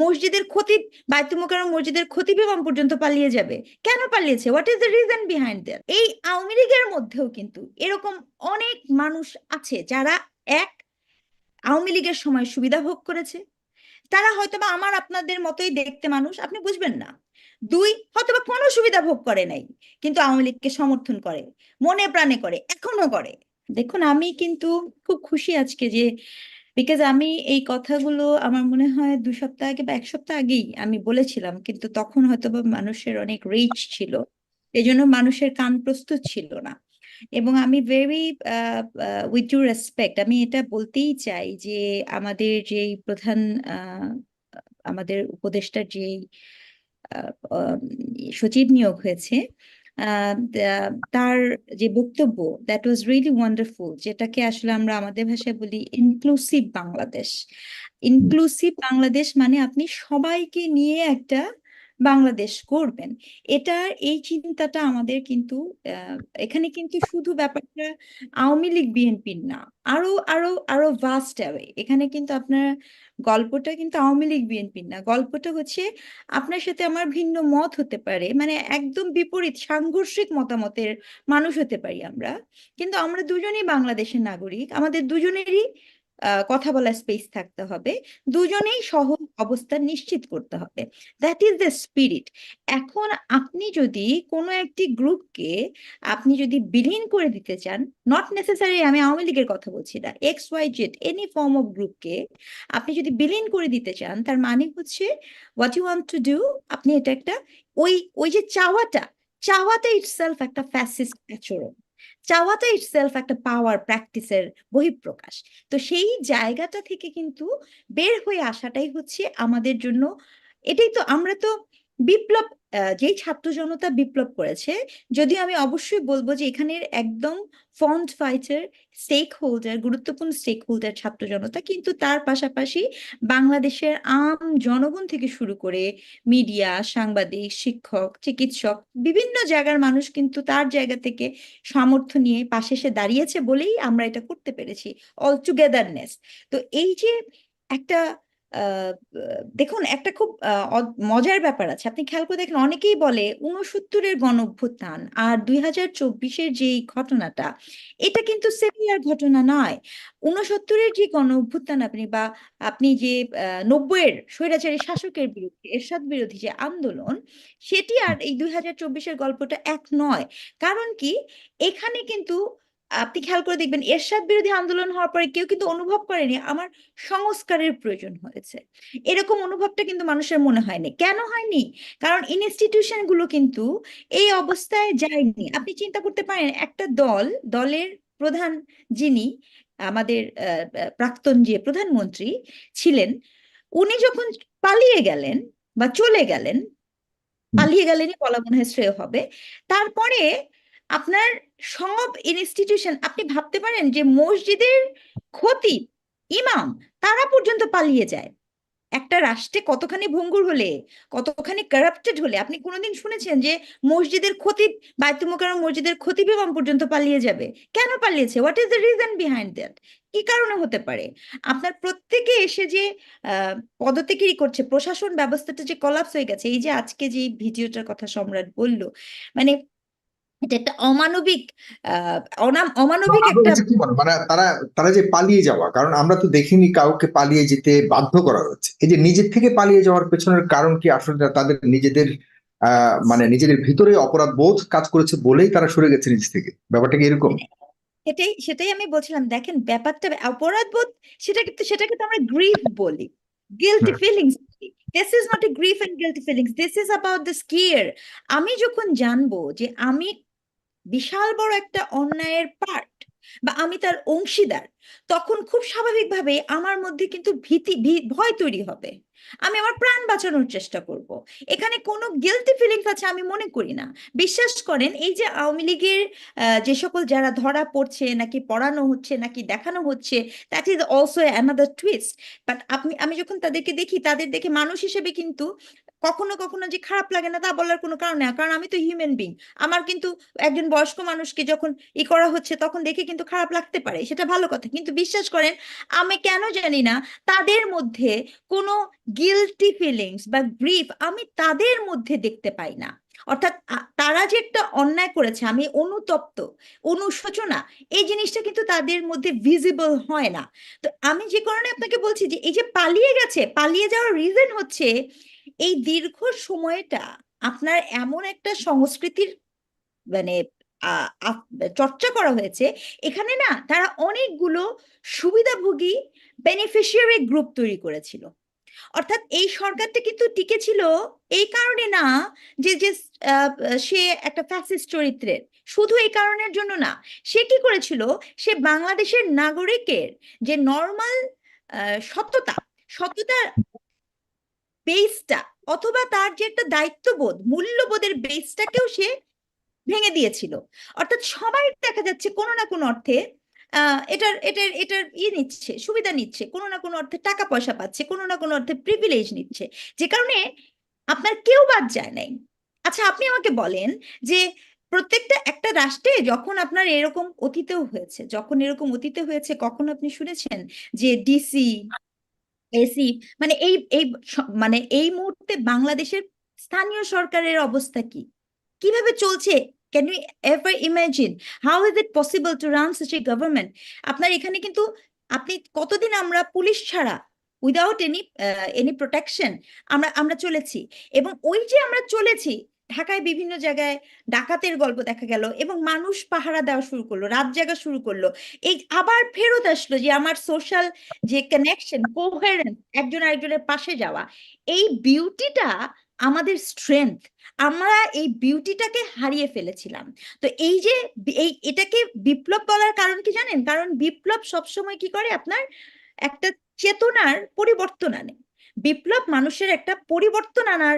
মসজিদের খতিব বায়তুল মোকাররম মসজিদের খতিব ইমাম পর্যন্ত পালিয়ে যাবে। কেন পালিয়েছে? What is the reason behind that এই আওয়ামী লীগের মধ্যেও কিন্তু এরকম অনেক মানুষ আছে যারা এক, আওয়ামী লীগের সময় সুবিধা ভোগ করেছে। তারা হয়তোবা আমার আপনাদের মতোই দেখতে মানুষ, আপনি বুঝবেন না। দুই, হয়তোবা কোনো সুবিধা ভোগ করে নাই, কিন্তু আওয়ামী লীগকে সমর্থন করে, মনে প্রাণে করে, এখনও করে। দেখুন, আমি কিন্তু খুব খুশি আজকে যে বিকজ আমি এই কথাগুলো আমার মনে হয় দু সপ্তাহ আগে বা এক সপ্তাহ আগেই আমি বলেছিলাম কিন্তু তখন হয়তোবা মানুষের অনেক রিচ ছিল এই জন্য মানুষের কান প্রস্তুত ছিল না। এবং আমি ভেরি উইথ টু রেসপেক্ট আমি এটা বলতেই চাই যে আমাদের যেই প্রধান আমাদের উপদেষ্টার আহ, সচিব নিয়োগ হয়েছে তার যে বক্তব্য দ্যাট ওয়াজ রিয়েলি ওয়ান্ডারফুল যেটাকে আসলে আমরা আমাদের ভাষায় বলি ইনক্লুসিভ বাংলাদেশ। ইনক্লুসিভ বাংলাদেশ মানে আপনি সবাইকে নিয়ে একটা বাংলাদেশ করবেন। এটার এই চিন্তাটা আমাদের কিন্তু এখানে কিন্তু শুধু ব্যাপারটা আওয়ামী লীগ, বিএনপির না, আরও আরও আরও ভাস্ট অ্যাওয়ে এখানে কিন্তু আপনার গল্পটা কিন্তু আওয়ামী লীগ, বিএনপির না, গল্পটা হচ্ছে আপনার সাথে আমার ভিন্ন মত হতে পারে মানে একদম বিপরীত সাংঘর্ষিক মতামতের মানুষ হতে পারি আমরা, কিন্তু আমরা দুজনেই বাংলাদেশের নাগরিক, আমাদের দুজনেরই কথা বলার স্পেস থাকতে হবে। দুজনেই সহ অবস্থান নিশ্চিত করতে হবে। দ্যাট ইজ দ্য স্পিরিট এখন আপনি যদি কোনো একটি গ্রুপকে আপনি যদি বিলীন করে দিতে চান নট নেসেসারি আমি আওয়ামী লীগের কথা বলছি না X Y Z any form of গ্রুপকে আপনি যদি বিলীন করে দিতে চান, তার মানে হচ্ছে what you want to do আপনি এটা একটা ওই ওই যে চাওয়াটা চাওয়াটা ইটসেলফ একটা ফ্যাসিস্ট আচরণ। চাওয়াটা ইটসেলফ একটা পাওয়ার প্র্যাকটিসের বহিঃপ্রকাশ। তো সেই জায়গাটা থেকে কিন্তু বের হয়ে আসাটাই হচ্ছে আমাদের জন্য, এটাই তো আমরা তো বিপ্লব যেই ছাত্র জনতা বিপ্লব করেছে, যদিও আমি অবশ্যই বলব যে এখানের একদম ফন্ট ফাইটার স্টেক হোল্ডার গুরুত্বপূর্ণ স্টেক হোল্ডার ছাত্র জনতা কিন্তু তার পাশাপাশি বাংলাদেশের আম জনগণ থেকে শুরু করে মিডিয়া সাংবাদিক, শিক্ষক, চিকিৎসক, বিভিন্ন জায়গার মানুষ কিন্তু তার জায়গা থেকে সামর্থ্য নিয়ে পাশে এসে দাঁড়িয়েছে বলেই আমরা এটা করতে পেরেছি অল টুগেদারনেস তো এই যে একটা দেখুন, একটা খুব মজার ব্যাপার আছে। আপনি খেয়াল করে দেখেন, অনেকেই বলে উনসত্তরের গণ অভ্যুত্থান আর দুই হাজার চব্বিশের যে ঘটনাটা, এটা কিন্তু সেভিয়ার ঘটনা নয়। উনসত্তরের যে গণ অভ্যুত্থান আপনি বা আপনি যে নব্বইয়ের স্বৈরাচারী শাসকের বিরুদ্ধে, এরশাদ বিরোধী যে আন্দোলন, সেটি আর এই দুই হাজার চব্বিশের গল্পটা এক নয়। কারণ কি? এখানে কিন্তু আপনি খেয়াল করে দেখবেন এরশাদ বিরোধী আন্দোলন হওয়ার পরে কেউ কিন্তু অনুভব করেনি আমার সংস্কারের প্রয়োজন হয়েছে। এরকম অনুভবটা কিন্তু মানুষের মনে হয়নি। কেন হয়নি? কারণ ইনস্টিটিউশনগুলো কিন্তু এই অবস্থায় যায়নি। আপনি চিন্তা করতে পারেন একটা দল দলের প্রধান যিনি আমাদের প্রাক্তন যে প্রধানমন্ত্রী ছিলেন উনি যখন পালিয়ে গেলেন বা চলে গেলেন পালিয়ে গেলেনই বলা মনে হয় শ্রেয় হবে তারপরে আপনার সব ইনস্টিটিউশন আপনি ভাবতে পারেন যে মসজিদের ক্ষতি, ইমাম তারা পর্যন্ত পালিয়ে যায়। একটা রাষ্ট্রে কতখানি ভঙ্গুর হলে, কতখানি কারাপ্টেড হলে আপনি কোনোদিন শুনেছেন যে মসজিদের খতিব বায়তুল মোকাররম মসজিদের খতিব ইমাম পর্যন্ত পালিয়ে যাবে? কেন পালিয়েছে? What is the reason behind that কি কারণে হতে পারে? আপনার প্রত্যেকে এসে যে আহ করছে, প্রশাসন ব্যবস্থাটা যে কলাপস হয়ে গেছে, এই যে আজকে যে ভিডিওটার কথা সম্রাট বলল মানে এটা একটা অমানবিক অনাম অমানবিক একটা মনে তারা তারা যে পালিয়ে যাওয়া কারণ আমরা তো দেখিনি কাউকে পালিয়ে যেতে বাধ্য করা হচ্ছে। এই যে নিজের থেকে পালিয়ে যাওয়ার পেছনের কারণ কি আসলে তাদের নিজেদের মানে নিজেদের ভিতরে অপরাধ বোধ কাজ করেছে বলেই তারা সরে গেছে নিজ থেকে? ব্যাপারটা কি এরকম? সেটাই সেটাই আমি বলছিলাম দেখেন ব্যাপারটা অপরাধ বোধ সেটাকে তো সেটাকে তো আমরা গ্রিফ বলি। Guilty. Feelings this is not a grief and guilty feelings this is about the skier আমি যখন জানব যে আমি বিশাল বড় একটা অন্যায়ের পার্ট বা আমি তার অংশীদার তখন খুব স্বাভাবিকভাবে আমার মধ্যে কিন্তু ভীতি ভয় তৈরি হবে। আমি আমার প্রাণ বাঁচানোর চেষ্টা করব। এখানে কোনো গিলটি ফিলিংস আছে আমি মনে করি না। বিশ্বাস করেন, এই যে আওয়ামী লীগের যে সকল যারা ধরা পড়ছে, নাকি পড়ানো হচ্ছে, নাকি দেখানো হচ্ছে that is also another twist but আপনি, আমি যখন তাদেরকে দেখি, তাদের দেখে মানুষ হিসেবে কিন্তু কখনো কখনো যে খারাপ লাগে না তা বলার কোনো কারণ নেই। কারণ আমি তো হিউম্যান বিং আমার কিন্তু একজন বয়স্ক মানুষকে যখন ই করা হচ্ছে, তখন দেখে কিন্তু খারাপ লাগতে পারে। সেটা ভালো কথা। কিন্তু বিশ্বাস করেন, আমি কেন জানি না, তাদের মধ্যে কোনো গিলটি ফিলিংস বা গ্রিফ আমি তাদের মধ্যে দেখতে পাই না। অর্থাৎ তারা যে একটা অন্যায় করেছে, আমি অনুতপ্ত, অনুশোচনা, এই জিনিসটা কিন্তু তাদের মধ্যে ভিজিবল হয় না। তো আমি যে কারণে আপনাকে বলছি যে, এই যে পালিয়ে গেছে, পালিয়ে যাওয়ার রিজন হচ্ছে, এই দীর্ঘ সময়টা আপনার এমন একটা সংস্কৃতির মানে চর্চা করা হয়েছে। এখানে না তারা অনেকগুলো সুবিধাভোগী বেনিফিশিয়ারি গ্রুপ তৈরি করেছিল। অর্থাৎ এই সরকারটা কিন্তু টিকে ছিল এই কারণে না যে যে সে একটা ফ্যাসিস্ট চরিত্রের। শুধু এই কারণের জন্য না, সে কি করেছিল? সে বাংলাদেশের নাগরিকের যে নর্মাল সততা, সততার বেসটা অথবা তার যে একটা দায়িত্ববোধ, মূল্যবোধের বেসটাকেও সে ভেঙে দিয়েছিল। অর্থাৎ সবাই দেখা যাচ্ছে কোনো না কোনো অর্থে এটার এটার এটার ইয়ে নিচ্ছে, সুবিধা নিচ্ছে, কোনো না কোনো অর্থে টাকা পয়সা পাচ্ছে, কোনো না কোনো অর্থে প্রিভিলেজ নিচ্ছে। যে কারণে আপনার কেউ বাদ যায় নাই। আচ্ছা আপনি আমাকে বলেন যে প্রত্যেকটা একটা রাষ্ট্রে যখন আপনার এরকম অতীতেও হয়েছে, যখন এরকম অতীতে হয়েছে, কখন আপনি শুনেছেন যে ডিসি এসি মানে এই এই মানে এই মুহূর্তে বাংলাদেশের স্থানীয় সরকারের অবস্থা কি? কীভাবে চলছে can you ever imagine how is it possible to run such a government আপনার এখানে কিন্তু আপনি কতদিন আমরা পুলিশ ছাড়া উইদাউট এনি এনি প্রোটেকশন আমরা আমরা চলেছি। এবং ওই যে আমরা চলেছি, ঢাকায় বিভিন্ন জায়গায় ডাকাতের গল্প দেখা গেল এবং মানুষ পাহারা দেওয়া শুরু করল, রাত জাগা শুরু করল। এই আবার ফেরত আসলো যে আমার সোশ্যাল যে কানেকশন কোহেরেন্স একজন আরেকজনের পাশে যাওয়া। এই বিউটিটা আমাদের স্ট্রেংথ আমরা এই বিউটিটাকে হারিয়ে ফেলেছিলাম। তো এই যে এই এটাকে বিপ্লব বলার কারণ কি জানেন? কারণ বিপ্লব সবসময় কি করে আপনার? একটা চেতনার পরিবর্তন আনে। বিপ্লব মানুষের একটা পরিবর্তন আনার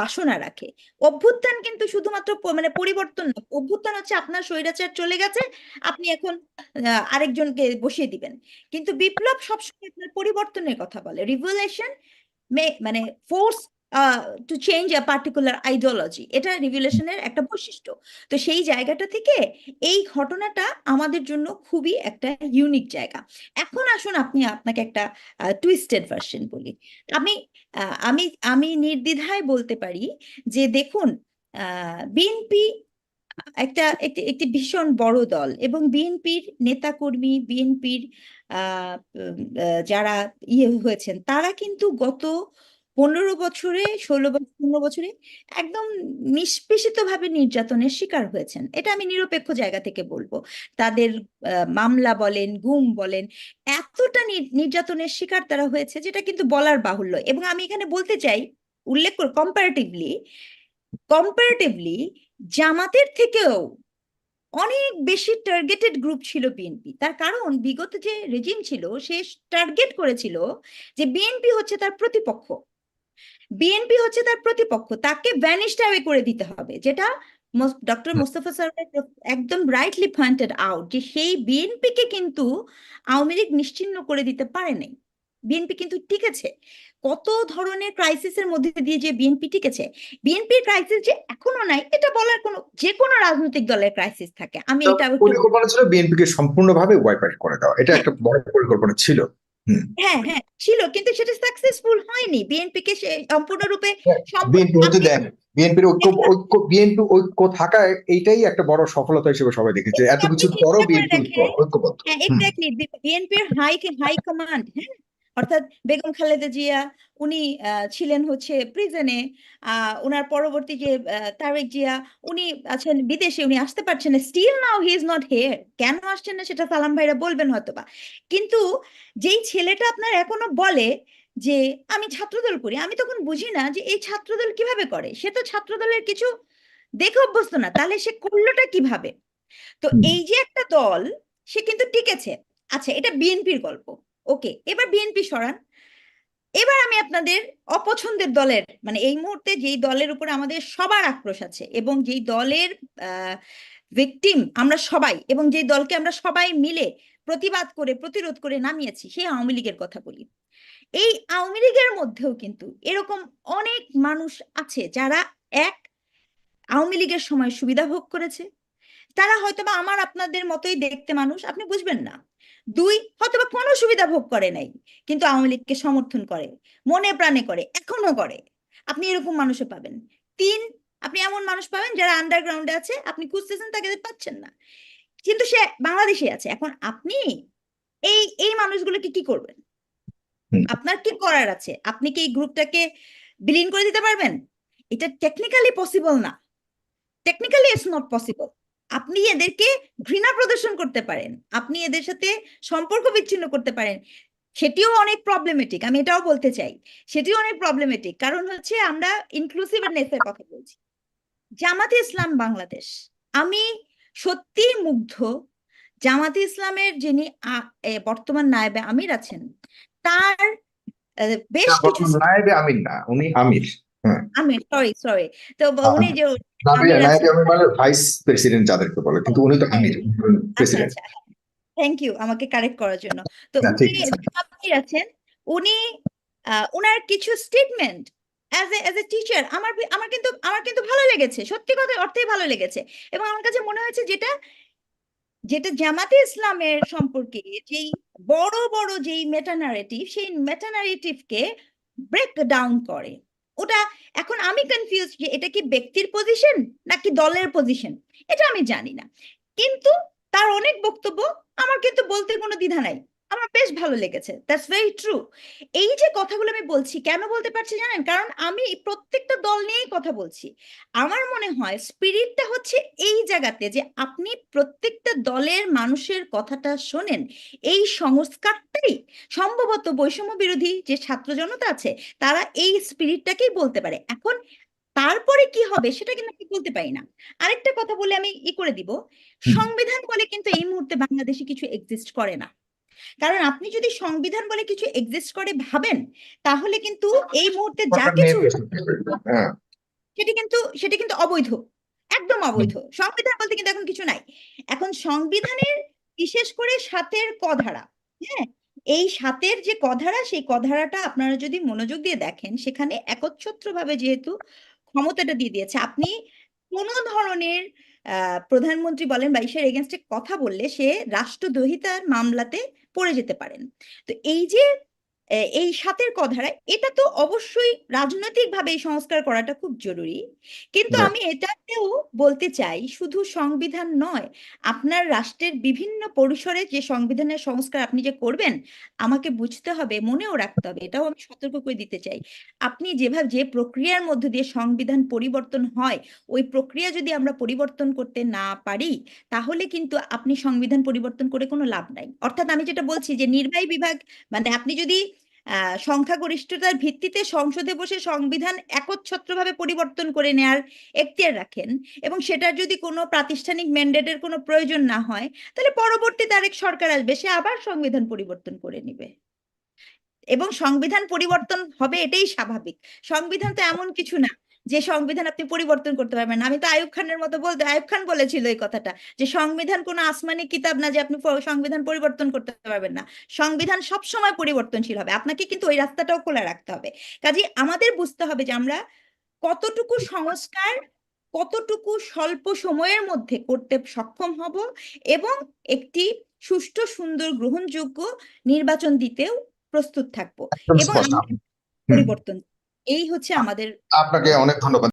বাসনা রাখে। অভ্যুত্থান কিন্তু শুধুমাত্র মানে পরিবর্তন অভ্যুত্থান হচ্ছে আপনার স্বৈরাচার চলে গেছে, আপনি এখন আরেকজনকে বসিয়ে দিবেন। কিন্তু বিপ্লব সবসময় আপনার পরিবর্তনের কথা বলে। রিভলিউশন মে মানে force to change a particular ideology এটা রিভলিউশনের একটা বৈশিষ্ট্য। তো সেই জায়গাটা থেকে এই ঘটনাটা আমাদের জন্য খুবই একটা ইউনিক জায়গা। এখন আসুন আপনি আপনাকে একটা টুইস্টেড ভার্সন বলি। আমি আমি আমি নির্দ্বিধায় বলতে পারি যে দেখুন বিএনপি একটা, একটি একটি ভীষণ বড় দল এবং বিএনপির নেতাকর্মী বিএনপির যারা ইয়ে হয়েছেন, তারা কিন্তু গত পনেরো বছরে, ষোলো পনেরো বছরে একদম নিষ্পেষিতভাবে নির্যাতনের শিকার হয়েছেন। এটা আমি নিরপেক্ষ জায়গা থেকে বলব। তাদের মামলা বলেন, গুম বলেন, এতটা নির- নির্যাতনের শিকার তারা হয়েছে যেটা কিন্তু বলার বাহুল্য। এবং আমি এখানে বলতে চাই, উল্লেখ করে কম্পারেটিভলি কম্পারেটিভলি জামাতের থেকেও অনেক বেশি টার্গেটেড গ্রুপ ছিল বিএনপি তার কারণ, বিগত যে রেজিম ছিল, সে টার্গেট করেছিল যে বিএনপি হচ্ছে তার প্রতিপক্ষ। বিএনপি হচ্ছে তার প্রতিপক্ষ তাকে ভ্যানিশড অ্যাওয়ে করে দিতে হবে যেটা ডক্টর মোস্তফা সরকার একদম রাইটলি পয়েন্টেড আউট যে সেই বিএনপিকে কিন্তু আওয়ামী লীগ নিশ্চিহ্ন করে দিতে পারে নাই। বিএনপি কিন্তু টিকেছে। কত ধরনের ক্রাইসিসের মধ্যে দিয়ে যে বিএনপি টিকেছে? বিএনপির ক্রাইসিস যে এখনও নাই এটা বলার কোনো যে কোনো রাজনৈতিক দলের ক্রাইসিস থাকে। আমি এটা পরিকল্পনা ছিল বিএনপিকে সম্পূর্ণভাবে ওয়াইপ আউট করে দেওয়া। এটা একটা বড় পরিকল্পনা ছিল। হ্যাঁ হ্যাঁ ছিল কিন্তু সেটা সাকসেসফুল হয়নি। বিএনপি কে সম্পূর্ণরূপে সম্পূর্ণ- বিএনপি হতে দেন বিএনপির ঐক্য ঐক্য বিএনপি ঐক্য থাকায় এইটাই একটা বড় সফলতা হিসেবে সবাই দেখেছে। এত কিছু বড় পরও বিএনপি ঐক্যবদ্ধ। হ্যাঁ বিএনপির হাই হাই কমান্ড হ্যাঁ। অর্থাৎ বেগম খালেদা জিয়া উনি ছিলেন হচ্ছে প্রিজনে ওনার পরবর্তী যে তারেক জিয়া উনি আছেন বিদেশে উনি আসতে পারছেন না। Still now he is not here কেন আসছেন না সেটা সালাম ভাইরা বলবেন হয়তোবা। কিন্তু যেই ছেলেটা আপনার এখনও বলে যে আমি ছাত্রদল করি আমি তখন বুঝি না যে এই ছাত্রদল কীভাবে করে। সে তো ছাত্রদলের কিছু দেখে অভ্যস্ত না। তাহলে সে করলোটা কীভাবে? তো এই যে একটা দল সে কিন্তু টিকেছে। আচ্ছা এটা বিএনপির গল্প। ওকে এবার বিএনপি সরান। এবার আমি আপনাদের অপছন্দের দলের মানে এই মুহূর্তে যেই দলের উপর আমাদের সবার আক্রোশ আছে এবং যেই দলের ভিকটিম আমরা সবাই এবং যেই দলকে আমরা সবাই মিলে প্রতিবাদ করে, প্রতিরোধ করে নামিয়েছি, সেই আওয়ামী লীগের কথা বলি। এই আওয়ামী লীগের মধ্যেও কিন্তু এরকম অনেক মানুষ আছে যারা এক, আওয়ামী লীগের সময় সুবিধা ভোগ করেছে। তারা হয়তোবা আমার আপনাদের মতোই দেখতে মানুষ, আপনি বুঝবেন না। দুই হয়তোবা কোনো সুবিধা ভোগ করে নাই কিন্তু আওয়ামী লীগকে সমর্থন করে মনে প্রাণে করে এখনও করে। আপনি এরকম মানুষও পাবেন। তিন আপনি এমন মানুষ পাবেন যারা আন্ডারগ্রাউন্ডে আছে আপনি খুঁজতেছেন তাকে পাচ্ছেন না। কিন্তু সে বাংলাদেশে আছে। এখন আপনি এই এই মানুষগুলোকে কি করবেন? আপনার কি করার আছে? আপনি কি এই গ্রুপটাকে বিলীন করে দিতে পারবেন? এটা টেকনিক্যালি পসিবল না। টেকনিক্যালি ইটস নট পসিবল আপনি এদেরকে ঘৃণা প্রদর্শন করতে পারেন। আপনি এদের সাথে সম্পর্ক বিচ্ছিন্ন করতে পারেন। সেটিও অনেক প্রবলেমেটিক আমি এটাও বলতে চাই। সেটিও অনেক প্রবলেমেটিক কারণ হচ্ছে আমরা ইনক্লুসিভনেসের কথা বলছি। জামাতে ইসলাম বাংলাদেশ আমি সত্যিই মুগ্ধ জামাতে ইসলামের যিনি বর্তমান নায়েবে আমির আছেন তার বেশ কিছু নায়েবে আমির না উনি আমির। আমির সরি সরি তো উনি যে নায়েবে আমির নায়েবে আছেন। আমির মানে ভাইস প্রেসিডেন্ট যাদেরকে বলে কিন্তু উনি তো আমির আচ্ছা। প্রেসিডেন্ট আচ্ছা থ্যাংক ইউ আমাকে কারেক্ট করার জন্য। তো উনি আছেন? উনি উনার কিছু statement as a as a teacher আমার আমার কিন্তু আমার কিন্তু ভালো লেগেছে। সত্যি কথা অর্থেই ভালো লেগেছে। এবং আমার কাছে মনে হয়েছে যেটা যেটা জামাতে ইসলামের সম্পর্কে যেই বড় বড় যেই মেটা ন্যারেটিভ সেই মেটা ন্যারেটিভকে ব্রেক ডাউন করে। ওটা এখন আমি কনফিউজ যে এটা কি ব্যক্তির পজিশন নাকি দলের পজিশন এটা আমি জানি না। কিন্তু তার অনেক বক্তব্য আমার কিন্তু বলতে কোনো দ্বিধা নাই। আমার বেশ ভালো লেগেছে। দ্যাটস ভেরি ট্রু এই যে কথাগুলো আমি বলছি কেন বলতে পারছি জানেন? কারণ আমি প্রত্যেকটা দল নিয়েই কথা বলছি। আমার মনে হয় স্পিরিটটা হচ্ছে এই জায়গাতে যে আপনি প্রত্যেকটা দলের মানুষের কথাটা শোনেন। এই সংস্কারটাই সম্ভবত বৈষম্য বিরোধী যে ছাত্র জনতা আছে তারা এই স্পিরিটটাকেই বলতে পারে। এখন তারপরে কি হবে সেটা কিন্তু আমি বলতে পারি না। আরেকটা কথা বলে আমি ই করে দিব। সংবিধান বলে কিন্তু এই মুহূর্তে বাংলাদেশে কিছু এক্সিস্ট করে না। কারণ আপনি যদি সংবিধান বলে কিছু এক্সিস্ট করে ভাবেন তাহলে কিন্তু এই মুহূর্তে যা কিছু। হ্যাঁ। সেটি কিন্তু সেটি কিন্তু অবৈধ একদম অবৈধ। সংবিধান বলতে কিন্তু এখন কিছু নাই। এখন সংবিধানের বিশেষ করে সাতের কধারা হ্যাঁ এই সাতের যে কধারা সেই কধারাটা আপনারা যদি মনোযোগ দিয়ে দেখেন সেখানে একচ্ছত্রভাবে যেহেতু ক্ষমতাটা দিয়ে দিয়েছে আপনি কোনো ধরনের আহ প্রধানমন্ত্রী বলেন বা ইসের এগেনস্টে কথা বললে সে রাষ্ট্রদ্রোহিতার মামলাতে পড়ে যেতে পারেন। তো এই যে এই সাতের কধারা এটা তো অবশ্যই রাজনৈতিকভাবে এই সংস্কার করাটা খুব জরুরি। কিন্তু আমি এটাতেও বলতে চাই শুধু সংবিধান নয় আপনার রাষ্ট্রের বিভিন্ন পরিসরে যে সংবিধানের সংস্কার আপনি যে করবেন আমাকে বুঝতে হবে মনেও রাখতে হবে এটাও আমি সতর্ক করে দিতে চাই। আপনি যেভাবে যে প্রক্রিয়ার মধ্য দিয়ে সংবিধান পরিবর্তন হয় ওই প্রক্রিয়া যদি আমরা পরিবর্তন করতে না পারি তাহলে কিন্তু আপনি সংবিধান পরিবর্তন করে কোনো লাভ নাই। অর্থাৎ আমি যেটা বলছি যে নির্বাহী বিভাগ মানে আপনি যদি সংখ্যাগরিষ্ঠতার ভিত্তিতে সংসদে বসে সংবিধান একচ্ছত্রভাবে পরিবর্তন করে নেয়ার এখতিয়ার রাখেন এবং সেটার যদি কোনো প্রাতিষ্ঠানিক ম্যান্ডেটের কোনো প্রয়োজন না হয়, তাহলে পরবর্তী তারেক সরকার আসবে, সে আবার সংবিধান পরিবর্তন করে নিবে। এবং সংবিধান পরিবর্তন হবে এটাই স্বাভাবিক। সংবিধান তো এমন কিছু না। যে সংবিধান আপনি পরিবর্তন করতে পারবেন। আমি তো আয়ুব খানের মতো বলতে আয়ুব খান বলেছিল এই কথাটা যে সংবিধান কোনো আসমানি কিতাব না যে আপনি সংবিধান পরিবর্তন করতে পারবেন না। সংবিধান সব সময় পরিবর্তনশীল হবে। আপনাকে কিন্তু ওই রাস্তাটাও খোলা রাখতে হবে। কাজে আমাদের বুঝতে হবে যে আমরা কতটুকু সংস্কার কতটুকু স্বল্প সময়ের মধ্যে করতে সক্ষম হব এবং একটি সুষ্ঠু সুন্দর গ্রহণযোগ্য নির্বাচন দিতেও প্রস্তুত থাকব এবং পরিবর্তন এই হচ্ছে আমাদের আপনাকে অনেক ধন্যবাদ।